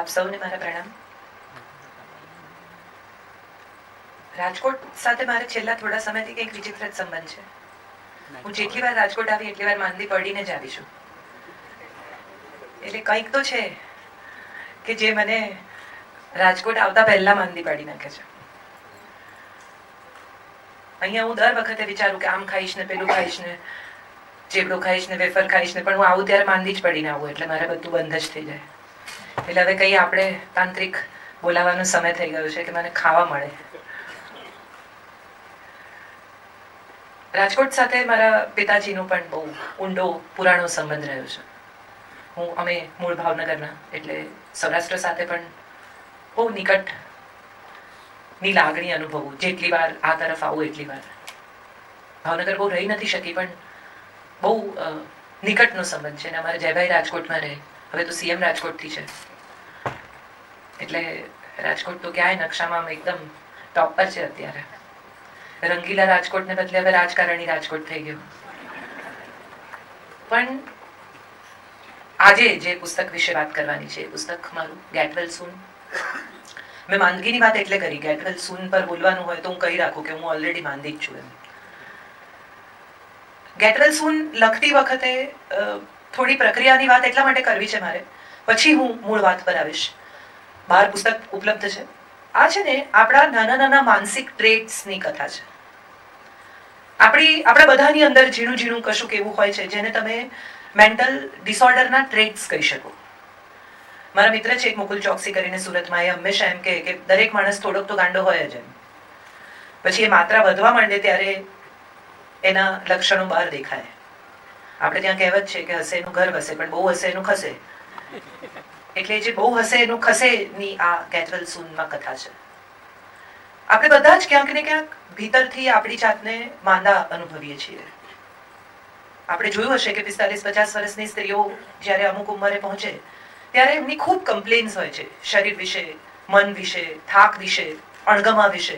આપ સૌને મારા પ્રણામ. રાજકોટ સાથે મારે છેલ્લા થોડા સમયથી કંઈક વિચિત્ર સંબંધ છે. હું જેટલી વાર રાજકોટ આવી, એટલી વાર માંદી પડીને જ આવી છું. એટલે કંઈક તો છે કે જે મને રાજકોટ આવતા પહેલા માંદી પાડી નાખે છે. અહીંયા હું દર વખતે વિચારું કે આમ ખાઈશ ને પેલું ખાઈશ ને ચેવડો ખાઈશ ને વેફર ખાઈશ ને, પણ હું આવું ત્યારે માંદી જ પડીને આવું એટલે મારે બધું બંધ જ થઈ જાય. એટલે હવે કઈ આપણે તાંત્રિક બોલાવાનો સમય થઈ ગયો છે કે મને ખાવા મળે. રાજકોટ સાથે મારા પિતાજીનો પણ બહુ ઊંડો પુરાણો સંબંધ રહ્યો છે. હું, અમે મૂળ ભાવનગરના, એટલે સૌરાષ્ટ્ર સાથે પણ બહુ નિકટની લાગણી અનુભવું. જેટલી વાર આ તરફ આવું, એટલી વાર. ભાવનગર બહુ રહી નથી શકી, પણ બહુ નિકટનો સંબંધ છે અને અમારે જયભાઈ રાજકોટમાં રહે. હવે તો સીએમ રાજકોટથી છે. એટલે રાજકોટ તો ક્યાંય નકશામાં એકદમ ટોપ પર છે અત્યારે. રંગીલા રાજકોટને બદલે હવે રાજકારણી રાજકોટ થઈ ગયું. પણ આજે જે પુસ્તક વિશે વાત કરવાની છે પુસ્તક મારું ગેટવેલ સૂન. મેં માંદગીની વાત એટલે કરી, ગેટવેલ સૂન પર બોલવાનું હોય તો હું કહી રાખું કે હું ઓલરેડી માંદી જ છું એમ. ગેટવેલ સૂન લખતી વખતે થોડી પ્રક્રિયાની વાત એટલા માટે કરવી છે મારે. પછી હું મૂળ વાત પર આવીશ. બહાર પુસ્તક ઉપલબ્ધ છે. આ છે ને આપણા નાના નાના માનસિક ટ્રેટ્સની કથા છે. આપણી, આપણા બધાની અંદર ઝીણું ઝીણું કશું કેવું હોય છે જેને તમે મેન્ટલ ડિસઓર્ડરના ટ્રેટ્સ કહી શકો. મારા મિત્ર છે એક મુકુલ ચોકસી કરીને સુરતમાં, એ હંમેશા એમ કે દરેક માણસ થોડોક તો ગાંડો હોય જ એમ. પછી એ માત્રા વધવા માંડે ત્યારે એના લક્ષણો બહાર દેખાય. આપણે ત્યાં કહેવત છે કે હશે એનું ઘર વસે, પણ બહુ હશે એનું ખસે. એટલે જે બહુ હશે, એનું ખસે ની આ કેથવલ સૂનમાં કથા છે. આપણે બધા જ ક્યાંક ને ક્યાંક ભીતરથી આપણી જાતને માંદા અનુભવીએ છીએ. આપણે જોયું હશે કે પિસ્તાલીસ, પચાસ વર્ષની સ્ત્રીઓ જ્યારે અમુક ઉંમરે પહોંચે, ત્યારે એમની ખૂબ કમ્પ્લેન્સ હોય છે, શરીર વિશે, મન વિશે, થાક વિશે, અણગમા વિશે.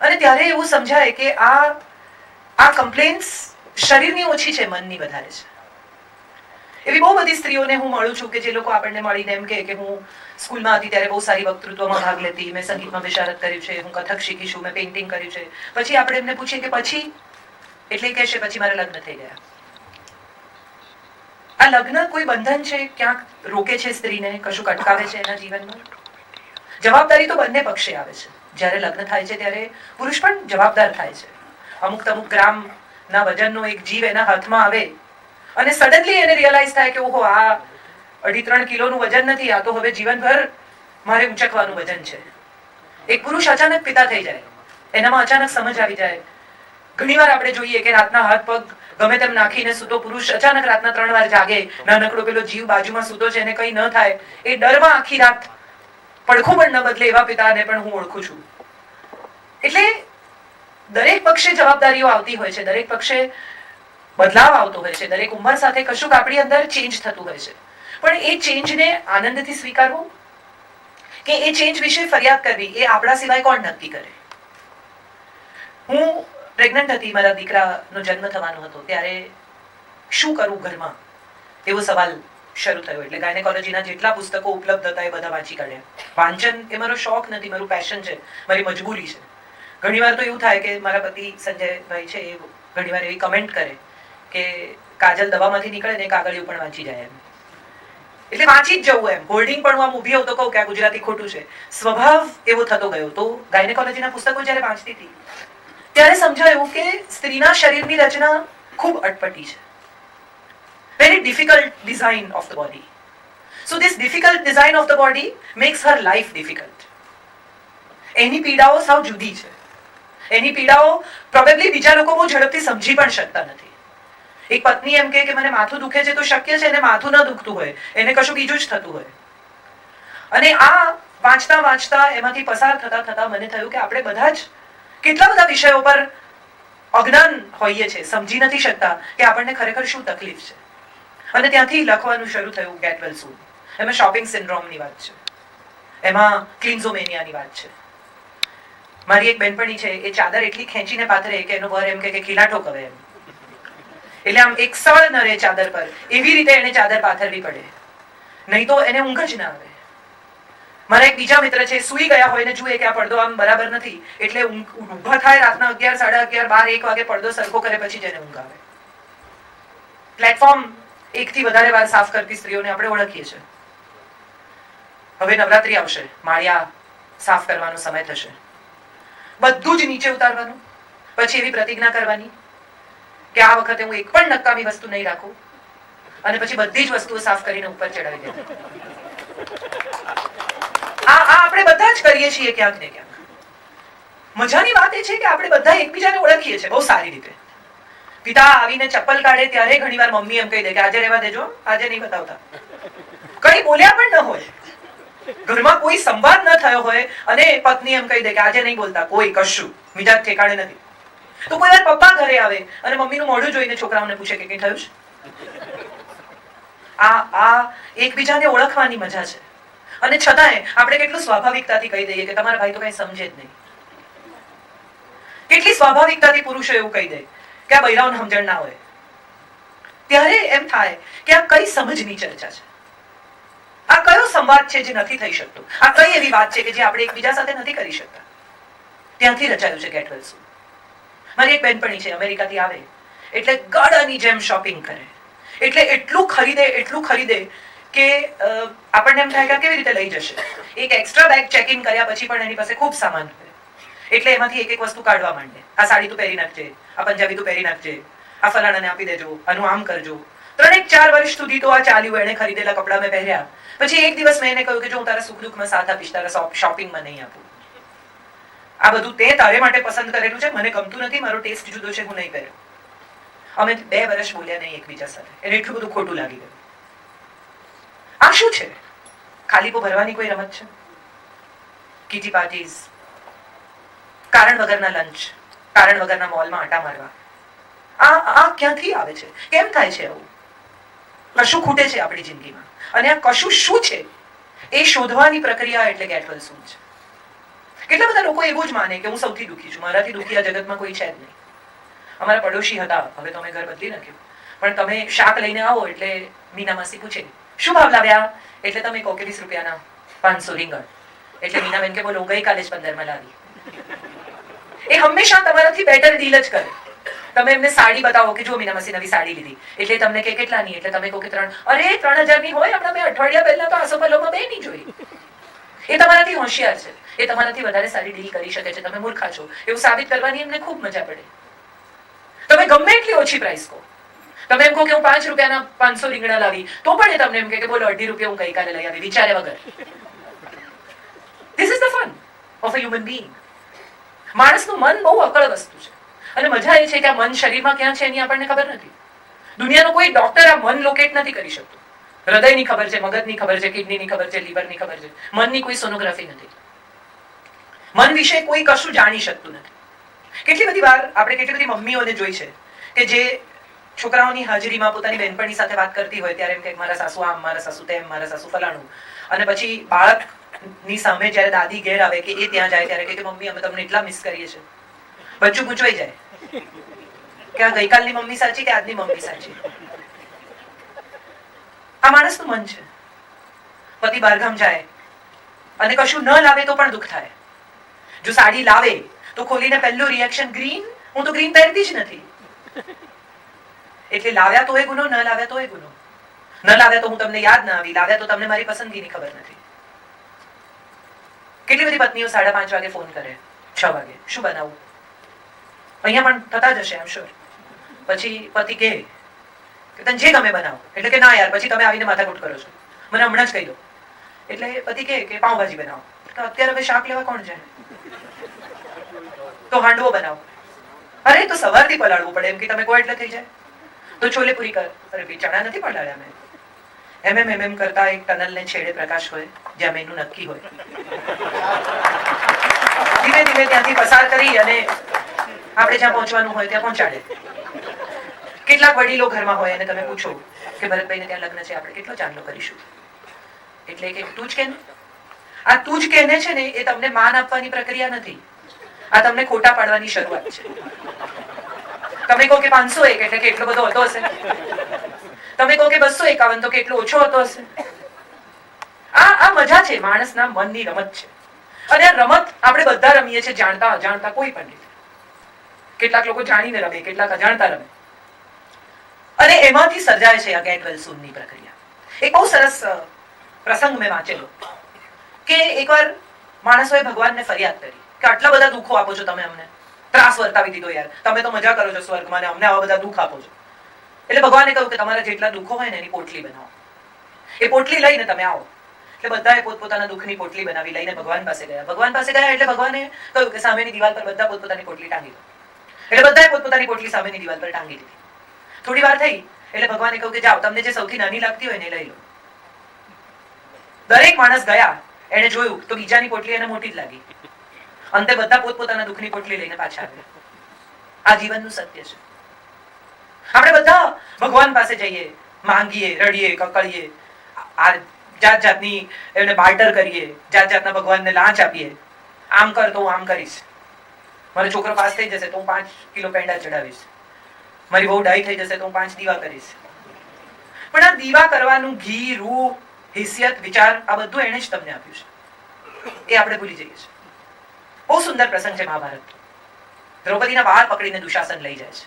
અને ત્યારે એવું સમજાય કે આ આ કમ્પ્લેન્સ શરીરની ઓછી છે, મનની વધારે છે. એવી બહુ બધી સ્ત્રીઓને હું મળું છું કે જે લોકો આપણને મળીને એમ કે હું સ્કૂલમાં હતી ત્યારે બહુ સારી વક્તૃત્વમાં ભાગ લેતી, મેં સંગીતમાં વિશારત કર્યું છે, હું કથક શીખી છું, મેં પેઇન્ટિંગ કર્યું છે. પછી આપણે એમને પૂછીએ કે પછી? એટલે કહેશે, પછી મારા લગ્ન થઈ ગયા. આ લગ્ન કોઈ બંધન છે? ક્યાંક રોકે છે સ્ત્રીને? કશું અટકાવે છે એના જીવનમાં? જવાબદારી તો બંને પક્ષે આવે છે. જ્યારે લગ્ન થાય છે ત્યારે પુરુષ પણ જવાબદાર થાય છે. અમુક અમુક ગ્રામના વજનનો એક જીવ એના હાથમાં આવે અને સડનલી એને રિયલાઇઝ થાય કે, ઓહો, આ અઢી ત્રણ કિલોનું વજન નથી, આ તો હવે જીવનભર મારે ઉંચકવાનું વજન છે. એક પુરુષ અચાનક પિતા થઈ જાય. એનામાં અચાનક સમજ આવી જાય. ઘણીવાર આપણે જોઈએ કે રાતના હાથ પગ ગમે તેમ નાખીને સૂતો પુરુષ અચાનક રાતના ત્રણ વાર જાગે, નાનકડો પેલો જીવ બાજુમાં સૂતો છે એને કઈ ન થાય, એ ડરમાં આખી રાત પડખું પણ ન બદલે એવા પિતાને પણ હું ઓળખું છું. એટલે દરેક પક્ષે જવાબદારીઓ આવતી હોય છે, દરેક પક્ષે બદલાવ આવતો હોય છે. દરેક ઉંમર સાથે કશુંક આપણી અંદર ચેન્જ થતું હોય છે. પણ એ ચેન્જને આનંદથી સ્વીકારવું? કે એ ચેન્જ વિશે ફરિયાદ કરવી? એ આપણા સિવાય કોણ નક્કી કરે? હું પ્રેગ્નન્ટ હતી, મારા દીકરાનો જન્મ થવાનો હતો. ત્યારે શું કરવું ઘરમાં? એવો સવાલ શરૂ થયો. એટલે ગાયનેકોલોજીના જેટલા પુસ્તકો ઉપલબ્ધ હતા, એ બધા વાંચી કાઢ્યા. વાંચન એ મારો શોખ નથી, મારું પેશન છે, મારી મજબૂરી છે. ઘણીવાર તો એવું થાય કે મારા પતિ સંજયભાઈ છે, એ ઘણીવાર એવી કમેન્ટ કરે. કે કાજલ દવામાંથી નીકળે ને કાગળિયું પણ વાંચી જાય એમ. એટલે વાંચી જ જવું એમ. હોલ્ડિંગ પણ હું ઊભી તો કહું કે આ ગુજરાતી ખોટું છે. સ્વભાવ એવો થતો ગયો. તો ગાયનેકોલોજીના પુસ્તકો જ્યારે વાંચતી હતી, ત્યારે સમજાયું કે સ્ત્રીના શરીરની રચના ખૂબ અટપટી છે. Very difficult design of the body so this difficult design of the body makes her life difficult એની પીડાઓ સાવ જુદી છે. એની પીડાઓ પ્રોબેબલી બીજા લોકો બહુ ઝડપથી સમજી પણ શકતા નથી. એક પત્ની એમ કે મને માથું દુખે છે તો શક્ય છે એને માથું ન દુખતું હોય. એને કશું બીજું જ થતું હોય. અને આ વાંચતા વાંચતા એમાંથી પસાર થતા થતા મને થયું કે આપણે બધા જ કેટલા બધા વિષયો પર અજ્ઞાન હોઈએ છે સમજી નથી શકતા કે આપણને ખરેખર શું તકલીફ છે. અને ત્યાંથી લખવાનું શરૂ થયું ગેટ વેલ એમાં શોપિંગ સિન્ડ્રોમની વાત છે. એમાં ક્લિન્ઝોમેનિયાની વાત છે. મારી એક બેનપણી છે, એ ચાદર એટલી ખેંચીને પાથરે કે એનો વર એમ કે ખીલાટો કરે એમ. એટલે આમ એક સળ ન રહે ચાદર પર. એવી રીતે એને ચાદર પાથરવી પડે. નહીં તો એને ઊંઘ જ ના આવે. મારા એક બીજા મિત્ર છે, સુઈ ગયા હોય ને જુએ કે આ પડદો આમ બરાબર નથી, એટલે ઊભા થાય રાતના અગિયાર, સાડા અગિયાર, બાર, એક વાગે પડદો સરખો કરે પછી જ એને ઊંઘ આવે. પ્લેટફોર્મ એકથી વધારે વાર સાફ કરતી સ્ત્રીઓને આપણે ઓળખીએ છીએ. હવે નવરાત્રી આવશે. માળિયા સાફ કરવાનો સમય થશે. બધું જ નીચે ઉતારવાનું. પછી એવી પ્રતિજ્ઞા કરવાની. કે આ વખતે હું એક પણ નકામી વસ્તુ નહીં રાખું. અને પછી બધી જ વસ્તુઓ સાફ કરીને ઉપર ચડાવી દે આ આ આપણે બધા જ કરીએ છીએ ક્યાંક ને ક્યાંક. મજાની વાત એ છે કે આપણે બધા એકબીજાને ઓળખીએ છીએ, બહુ સારી રીતે. પિતા આવીને ચપ્પલ કાઢે ત્યારે ઘણીવાર મમ્મી એમ કહી દે કે આજે રહેવા દેજો, આજે નહીં બતાવતા. કઈ બોલ્યા પણ ન હોય. ઘરમાં કોઈ સંવાદ ન થયો હોય અને પત્ની એમ કહી દે કે આજે નહીં બોલતા, કોઈ કશું, બીજા ઠેકાણે નથી. તો કોઈ વાર પપ્પા ઘરે આવે અને મમ્મીનું મોઢું જોઈને છોકરાઓને પૂછે કે કઈ થયું છે? આ આ એકબીજાને ઓળખવાની મજા છે. અને છતાંય આપણે કેટલું સ્વાભાવિકતાથી કહી દઈએ કે તમારા ભાઈ તો કઈ સમજે જ નહીં. કેટલી સ્વાભાવિકતાથી પુરુષો એવું કહી દે કે આ બૈરાઓને સમજણ ના હોય. ત્યારે એમ થાય કે આ કઈ સમજની ચર્ચા છે. આ કયો સંવાદ છે જે નથી થઈ શકતો? આ કઈ એવી વાત છે કે જે આપણે એકબીજા સાથે નથી કરી શકતા? ત્યાંથી રચાયું છે ગેટ વેલ મારી એક બેનપણી છે, અમેરિકાથી આવે. એટલે ગાડાની જેમ શોપિંગ કરે. એટલે એટલું ખરીદે એટલું ખરીદે કે આપણને એમ થાય કે કેવી રીતે લઈ જશે. એક એક્સ્ટ્રા બેગ ચેક ઇન કર્યા પછી પણ એની પાસે ખૂબ સામાન હોય. એટલે એમાંથી એક એક વસ્તુ કાઢવા માંડે. આ સાડી તું પહેરી નાખજે, આ પંજાબી તું પહેરી નાખજે, આ ફલાણાને આપી દેજો, આનું આમ કરજો. ત્રણેક ચાર વર્ષ સુધી તો આ ચાલ્યું, એણે ખરીદેલા કપડા મેં પહેર્યા. પછી એક દિવસ મેં એને કહ્યું કે જો હું તારા સુખ દુઃખમાં સાથ આપીશ, તારા શોપિંગમાં નહીં આપું. આ બધું તે તારે માટે પસંદ કરેલું છે? મને ગમતું નથી, મારો ટેસ્ટ જુદો છે, હું નહીં પહેરું અમે બે વર્ષ બોલ્યા નહીં એકબીજા સાથે. એને એટલું બધું ખોટું લાગી ગયું. આ શું છે? ખાલીપો ભરવાની કોઈ રમત છે? કીટી પાર્ટીઝ, કારણ વગરના લંચ કારણ વગરના મોલમાં આટા મારવા. આ આ ક્યાંથી આવે છે? કેમ થાય છે આવું? કશું ખૂટે છે આપણી જિંદગીમાં? અને આ કશું શું છે? એ શોધવાની પ્રક્રિયા એટલે ગેટવેલ શું છે? કેટલા બધા લોકો એવું જ માને કે હું સૌથી દુઃખી છું, મારાથી દુઃખી આ જગતમાં કોઈ છે જ નહીં. અમારા પડોશી હતા, હવે તો ઘર બદલી નાખ્યું. પણ તમે શાક લઈને આવો એટલે મીના માસી પૂછે, શું ભાવ લાવ્યા? એટલે તમે કહો કે વીસ રૂપિયાના પાંચસો રીંગણ. એટલે મીનાબેન કે, બોલો ગઈકાલે જ પંદરમાં લાવી. એ હંમેશા તમારાથી બેટર ડીલ જ કરે. તમે એમને સાડી બતાવો કે જો મીના માસી નવી સાડી લીધી. એટલે તમને કે, કેટલાની? એટલે તમે કહો કે, ત્રણ. અરે, ત્રણ હજારની હોય, હમણાં મેં અઠવાડિયા પહેલા તો આસોપાલોમાં બે નહીં જોઈ. એ તમારાથી હોશિયાર છે. એ તમારાથી વધારે સારી ડીલ કરી શકે છે. તમે મૂર્ખા છો. એવું સાબિત કરવાની એમને ખૂબ મજા પડે. તમે ગમે એટલી ઓછી પ્રાઇસ કહો તમે એમ કહો કે હું પાંચ રૂપિયાના પાંચસો રીંગણા લાવી, તો પણ એ તમને એમ કે બોલો, અઢી રૂપિયા હું ગઈકાલે લઈ આવી વિચારે વગર. This is the fun of a human being માણસનું મન બહુ અકળ વસ્તુ છે. અને મજા એ છે કે આ મન શરીરમાં ક્યાં છે એની આપણને ખબર નથી. દુનિયાનો કોઈ ડોક્ટર આ મન લોકેટ નથી કરી શકતો. હૃદયની ખબર છે, મગજની ખબર છે, કિડનીની ખબર છે, લીવરની ખબર છે. મનની કોઈ સોનોગ્રાફી નથી. મન વિશે કોઈ કશું જાણી શકતું નથી. કેટલી બધી વાર આપણે કેટલી બધી મમ્મીઓને જોઈ છે કે જે છોકરાઓની હાજરીમાં પોતાની બહેનપણી સાથે વાત કરતી હોય ત્યારે એમ કે મારા સાસુ આમ, મારા સાસુ તેમ, મારા સાસુ ફલાણું. અને પછી બાળકની સામે જ્યારે દાદી ઘેર આવે કે એ ત્યાં જાય ત્યારે કે મમ્મી, અમે તમને એટલા મિસ કરીએ છીએ. બચ્ચું ગૂંચવાઈ જાય. કે આ ગઈકાલની મમ્મી સાચી કે આજની મમ્મી સાચી? આ માણસનું મન છે. પતિ બહારગામ જાય અને કશું ન લાવે તો પણ દુઃખ થાય. જો સાડી લાવે તો ખોલીને પહેલું રિએક્શન ગ્રીન હું તો ગ્રીન પહેરતી જ નથી. એટલે લાવ્યા તો એ ગુનો, ન લાવ્યા તો એ ગુનો. ન લાવ્યા તો હું તમને યાદ ના આવી, લાવ્યા તો તમને મારી પસંદગીની ખબર નથી. કેટલી બધી પત્નીઓ સાડા પાંચ વાગે ફોન કરે? છ વાગે. શું બનાવું? અહીંયા પણ થતા જ હશે એમ શ્યોર પછી પતિ કહે કે જે તમે બનાવો. એટલે કે ના યાર, પછી તમે આવીને માથાકૂટ કરો છો. મને હમણાં જ કહી દો. એટલે પતિ કે કે પાઉંભાજી બનાવો. તો અત્યારે હવે શાક લેવા કોણ જાય? તો હાંડવો બનાવો. અરે, તો સવારથી પલાળવું પડે એમ કે તમે કહો એટલે થઈ જાય. તો છોલે પૂરી કર. અરે ભાઈ ચણા નથી પલાળ્યા મેં. એમ એમ એમ એમ કરતા એક ટનલ ને છેડે પ્રકાશ હોય, જ્યાં મેનું નક્કી હોય. ધીમે ધીમે ત્યાંથી પસાર કરી અને આપણે જ્યાં પહોંચવાનું હોય ત્યાં પહોંચાડે. કેટલાક વડીલો ઘરમાં હોય અને તમે પૂછો કે ભરતભાઈને ત્યાં લગ્ન છે, આપણે કેટલો ચાંદલો કરીશું? એટલે કે તું જ કે આ તું જ કેને છે ને, એ તમને માન આપવાની પ્રક્રિયા નથી. આ તમને ખોટા પાડવાની શરૂઆત છે. તમે કહો કે પાંચસો એક, એટલે કે એટલો બધો હતો હશે. તમે કહો કે બસો એકાવન, તો કેટલો ઓછો હતો હશે. આ આ મજા છે, માણસના મનની રમત છે. અને આ રમત આપણે બધા રમીએ છીએ, જાણતા અજાણતા કોઈ પણ રીતે. કેટલાક લોકો જાણીને રમે, કેટલાક અજાણતા રમે. અને એમાંથી સર્જાય છે આ ગેટ સૂનની પ્રક્રિયા. એક બહુ સરસ પ્રસંગ મેં વાંચેલો, કે એકવાર માણસોએ ભગવાનને ફરિયાદ કરી કે આટલા બધા દુઃખો આપો છો તમે અમને. ત્રાસ વર્તાવી દીધો યાર. તમે તો મજા કરો છો સ્વર્ગમાં ને અમને આવા બધા દુઃખ આપો છો. એટલે ભગવાને કહ્યું કે તમારા જેટલા દુઃખો હોય ને એની પોટલી બનાવો. એ પોટલી લઈને તમે આવો. એટલે બધાએ પોતપોતાના દુઃખની પોટલી બનાવી લઈને ભગવાન પાસે ગયા. ભગવાન પાસે ગયા એટલે ભગવાને કહ્યું કે સામેની દિવાલ પર બધા પોતપોતાની પોટલી ટાંગી દો એટલે બધાએ પોતપોતાની પોટલી સામેની દિવાલ પર ટાંગી દીધી થોડી વાર થઈ, એટલે ભગવાને કહ્યું કે જાઓ, તમને જે સૌથી નાની લાગતી હોય ને લઈ લો. દરેક માણસ ગયા એને જોયું તો બીજાની પોટલી એને મોટી જ લાગી. અંતે બધા પોતપોતાના દુઃખની પોટલી લઈને પાછા આવ્યા. આ જીવનનું સત્ય છે. આપણે બધા ભગવાન પાસે જઈએ, માંગીએ, રડીએ, કકળીએ, આ જાત જાતની એમને બાર્ટર કરીએ જાત જાતના ભગવાનને લાંચ આપીએ. આમ કર તો હું આમ કરીશ. મારો છોકરો પાસ થઈ જશે તો હું પાંચ કિલો પેંડા ચડાવીશ. મારી બહુ ડાઈ થઈ જશે તો હું પાંચ દીવા કરીશ. પણ આ દીવા કરવાનું ઘી, રૂ, હિસિયત, વિચાર, આ બધું એણે જ તમને આપ્યું છે. એ આપણે ભૂલી જઈએ છીએ. બહુ સુંદર પ્રસંગ છે મહાભારત. દ્રૌપદીના વાળ પકડીને દુશાસન લઈ જાય છે.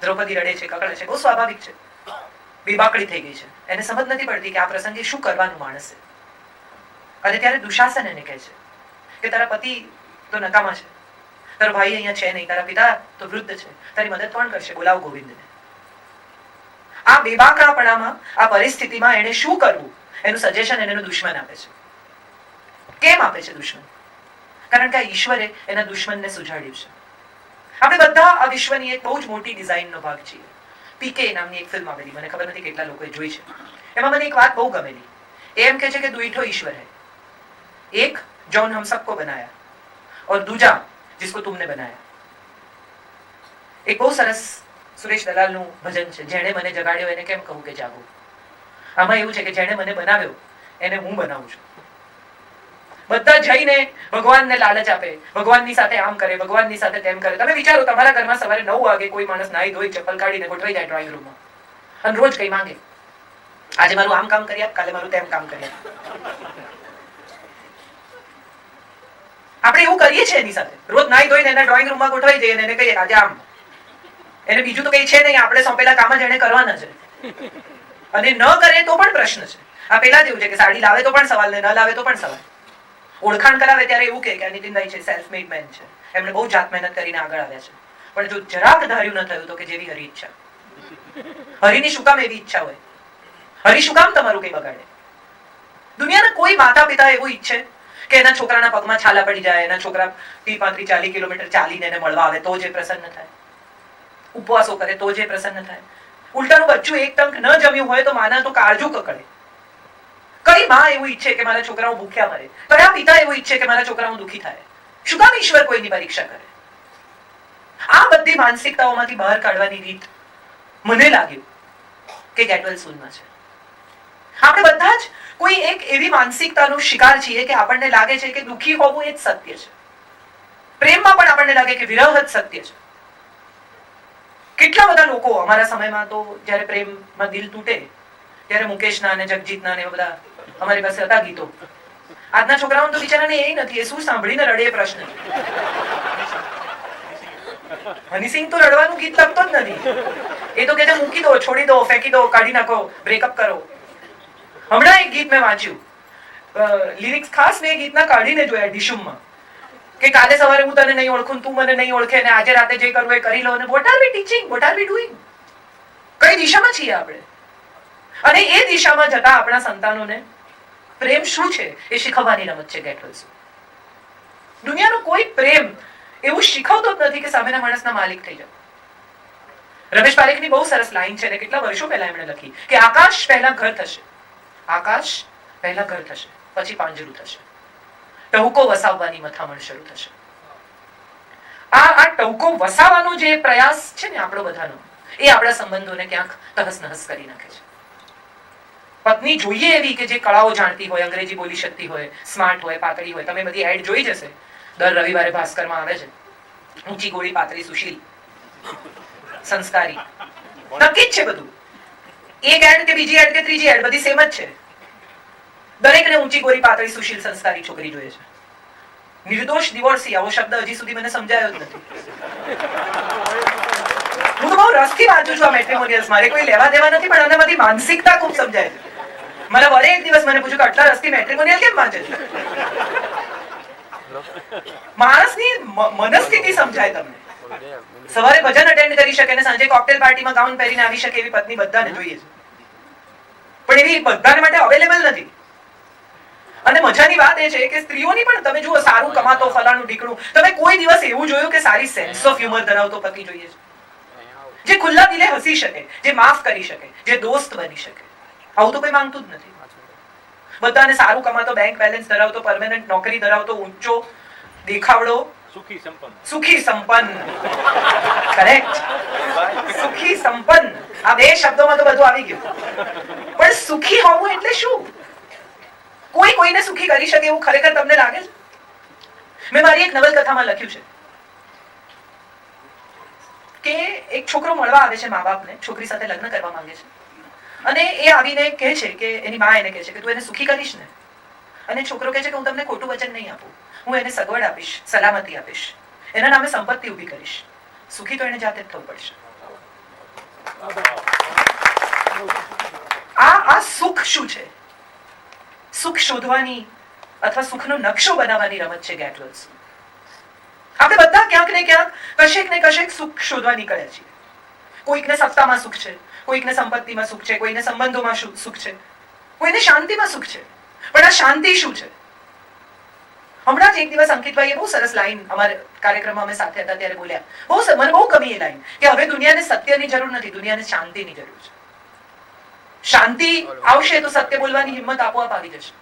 દ્રૌપદી રડે છે, કકડે છે, બહુ સ્વાભાવિક છે. બેબાકડી થઈ ગઈ છે. એને સમજ નથી પડતી કે આ પ્રસંગે શું કરવાનું માણસે. અને ત્યારે દુશાસન એને કહે છે કે તારા પતિ તો નકામા છે. તારો ભાઈ અહીંયા છે નહીં તારા પિતા તો વૃદ્ધ છે તારી મદદ કોણ કરશે બોલાવ ગોવિંદને આ બેબાકડાપણામાં આ પરિસ્થિતિમાં એને શું કરવું એનું સજેશન એને એનો દુશ્મન આપે છે કેમ આપે છે દુશ્મન કારણ કે આ ઈશ્વરે એના દુશ્મનને સુજાડ્યું છે આપણે બધા આ વિશ્વની એક બહુ જ મોટી ડિઝાઇનનો ભાગ છીએ પીકે નામની એક ફિલ્મ આવેલી મને ખબર નથી કેટલા લોકોએ જોઈ છે એમાં મને એક વાત બહુ ગમેલી એ એમ કહે છે કે दुईठो ईश्वर है एक जौन हम सबको बनाया और दूजा जिसको तुमने बनाया એક બહુ સરસ સુરેશ દલાલનું ભજન છે જેણે મને જગાડ્યો એને કેમ કહું કે જાગો આમાં એવું છે કે જેણે મને બનાવ્યો એને હું બનાવું છું બધા જઈને ભગવાનને લાલચ આપે ભગવાનની સાથે આમ કરે ભગવાનની સાથે તેમ કરે તમે વિચારો તમારા ઘરમાં સવારે નવ વાગે કોઈ માણસ નાઈ ધોઈ ચપ્પલ કાઢીને ગોઠવાઈ જાય ડ્રોઈંગ રૂમમાં અને રોજ કઈ માંગે આજે મારું આમ કામ કરી આપ કાલે મારું તેમ કામ કરી આપ આપણે એવું કરીએ છીએ એની સાથે. રોજ નાઈ ધોઈને એના ડ્રોઈંગ રૂમમાં ગોઠવાઈ જઈએ એને કહીએ આજે આમ. એને બીજું તો કઈ છે નહીં, આપણે સોંપેલા કામ જ એને કરવાના છે. અને ન કરે તો પણ પ્રશ્ન છે. આ પેલા જેવું છે કે સાડી લાવે તો પણ સવાલ ને ન લાવે તો પણ સવાલ. ઓળખાણ કરાવે ત્યારે એવું કે નીતિનભાઈ છે સેલ્ફ મેડ મેન છે. એમણે બહુ જાત મહેનત કરીને આગળ આવ્યા છે. પણ જો જરાક ધાર્યું ન થયું તો કે જેવી હરી ઈચ્છા. હરીની શું કામ એવી ઈચ્છા હોય? હરી શું કામ તમારું કઈ બગાડે? દુનિયાના કોઈ માતા પિતા એવું ઈચ્છે? કે એના છોકરાના પગમાં છાલા પડી જાય, એના છોકરા ત્રી પાંત્રી ચાલી કિલોમીટર ચાલીને એને મળવા આવે, તો જે પ્રસન્ન થાય. ઉપવાસો કરે, તો જે પ્રસન્ન થાય. ઉલટાનું બચ્ચું એક ટંક ન જમ્યું હોય તો માના તો કાળજું કકડે. કઈ માં એવું ઈચ્છે કે મારા છોકરાઓ ભૂખ્યા મરે? કયા પિતા એવું ઈચ્છે કે મારા છોકરાઓ દુખી થાય? શું કામ ઈશ્વર કોઈની પરીક્ષા કરે? આ બધી માનસિકતાઓમાંથી બહાર કાઢવાની રીત મને લાગ્યું કે ગેટવેલ સ્કૂલમાં છે. આપણે બધા જ કોઈ એક એવી માનસિકતાનો શિકાર છીએ કે આપણને લાગે છે કે દુખી હોવું એ જ સત્ય છે. પ્રેમમાં પણ આપણને લાગે કે વિરહ જ સત્ય છે. કેટલા બધા લોકો અમારા સમયમાં તો જ્યારે પ્રેમમાં દિલ તૂટે, ત્યારે મુકેશના અને જગજીતના ને બધા અમારી પાસે હતા ગીતો. આજના છોકરાઓ તો બિચારાને એ નથી, એ શું સાંભળીને રડે પ્રશ્ન. હનીસિંહ તો રડવાનું ગીત લખતો જ નથી. એ તો કે મૂકી દો, છોડી દો, ફેંકી દો, કાઢી નાખો બ્રેકઅપ કરો. હમણાં એક ગીત મેં વાંચ્યું. લિરિક્સ ખાસ મેં ગીતના કાઢીને જોયા ડિશુમમાં. કે કાલે સવારે હું તને નહીં ઓળખું તું મને નહીં ઓળખે અને આજે રાતે જે કરવું એ કરી લો અને what are we teaching what are we doing કઈ દિશામાં છીએ આપણે? અને એ દિશામાં જતા આપણા સંતાનોને પ્રેમ શું છે એ શીખવવાની રમત છે ગેટવેલ્સ દુનિયાનો કોઈ પ્રેમ એવું શીખવતો જ નથી કે સામેના માણસના માલિક થઈ જાય રમેશ પારેખની બહુ સરસ લાઈન છે ને કેટલા વર્ષો પહેલા એમણે લખી કે આકાશ પહેલા ઘર થશે. આકાશ પહેલા ઘર થશે, પછી પાંજરું થશે. ટહુકો વસાવવાની મથામણ શરૂ થશે. આ આ ટહુકો વસાવવાનો જે પ્રયાસ છે ને આપણો બધાનો, એ આપણા સંબંધોને ક્યાંક તહસ નહસ કરી નાખે છે. પત્ની જોઈએ એવી કે જે કળાઓ જાણતી હોય, અંગ્રેજી બોલી શકતી હોય સ્માર્ટ હોય, પાતળી હોય, તમે બધી એડ જોઈ જશે. દર રવિવારે ભાસ્કરમાં આવે છે. ઊંચી ગોળી, પાતળી, સુશીલ, સંસ્કારી. નક્કી જ છે બધું. એક એડ કે બીજી એડ કે ત્રીજી એડ બધી સેમ જ છે. દરેકને ઊંચી ગોરી પાતળી સુશીલ સંસ્કારી છોકરી જોઈએ છે. નિર્દોષ divorcee, આવો શબ્દ હજી સુધી મને સમજાયો જ નથી. હું તો બહુ રસથી વાંચું છું આ મેટ્રિમોનિયલ્સ મારે કોઈ લેવા દેવા નથી, પણ આનામાંથી માનસિકતા ખૂબ સમજાય છે. મને વરે એક દિવસ મને પૂછ્યું કે આટલા રસથી મેટ્રિમોનિયલ કેમ વાંચે છે? માણસની મનસ્થિતિ સમજાય તમને. સવારે ભજન અટેન્ડ કરી શકે ને સાંજે કોકટેલ પાર્ટીમાં ગાઉન પહેરીને આવી શકે એવી પત્ની બધાને જોઈએ છે. પણ એવી બધાને માટે અવેલેબલ નથી. અને મજાની વાત એ છે કે સ્ત્રીઓની પણ તમે જુઓ સારું કમાતો, ફલાણું ઢીકણું તમે કોઈ દિવસ એવું જોયું કે સારી સેન્સ ઓફ હ્યુમર ધરાવતો પતિ જોઈએ છે? જે ખુલ્લા દિલે હસી શકે, જે માફ કરી શકે, જે દોસ્ત બની શકે. આવું તો કોઈ માંગતું જ નથી. બધાને સારું કમાતો બેંક બેલેન્સ ધરાવતો પરમેનન્ટ નોકરી ધરાવતો, ઊંચો, દેખાવડો સુખી સંપન્ન. સુખી સંપન્ન. કરેક્ટ સુખી સંપન્ન. આ બે શબ્દોમાં તો બધું આવી ગયું. પણ સુખી હોવું એટલે શું? કોઈ કોઈને સુખી કરી શકે એવું ખરેખર તમને લાગે છે? મેં મારી એક નવલકથામાં લખ્યું છે. કે એક છોકરો મળવા આવે છે મા બાપને છોકરી સાથે લગ્ન કરવા માંગે છે. અને એ આવીને કહે છે કે, એની મા એને કહે છે કે, તું એને સુખી કરીશ ને? અને છોકરો કહે છે કે, હું તમને ખોટું વચન નહીં આપું. હું એને સગવડ આપીશ, સલામતી આપીશ. એના નામે સંપત્તિ ઊભી કરીશ. સુખી તો એને જાતે જ થવું પડશે. આ આ સુખ શું છે? સુખ શોધવાની અથવા સુખનો નકશો બનાવવાની રમત છે ગેટવેલ્સ આપણે બધા ક્યાંક ને ક્યાંક, કશેક ને કશેક સુખ શોધવા નીકળ્યા છીએ. કોઈકને સત્તામાં સુખ છે, કોઈકને સંપત્તિમાં સુખ છે, કોઈને સંબંધોમાં સુખ છે. કોઈને શાંતિમાં સુખ છે. પણ આ શાંતિ શું છે? હમણાં જ એક દિવસ અંકિતભાઈએ બહુ સરસ લાઈન અમારા કાર્યક્રમમાં અમે સાથે હતા ત્યારે બોલ્યા. બહુ મને બહુ ગમી એ લાઈન કે હવે દુનિયાને સત્યની જરૂર નથી દુનિયાને શાંતિની જરૂર છે. શાંતિ આવશે તો સત્ય બોલવાની હિંમત આપોઆપ આવી જશે.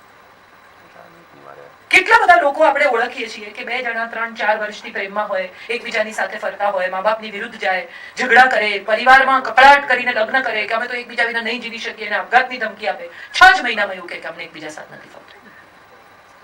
કેટલા બધા લોકો આપણે ઓળખીએ છીએ કે બે જણા ત્રણ ચાર વર્ષની પ્રેમમાં હોય એકબીજાની સાથે ફરતા હોય મા બાપની વિરુદ્ધ જાય ઝઘડા કરે પરિવારમાં કપડાટ કરીને લગ્ન કરે કે અમે તો એકબીજા વિના નહીં જીવી શકીએ અને આપઘાતની ધમકી આપે. છ જ મહિનામાં એવું કે અમને એકબીજા સાથે નથી ફાવતું.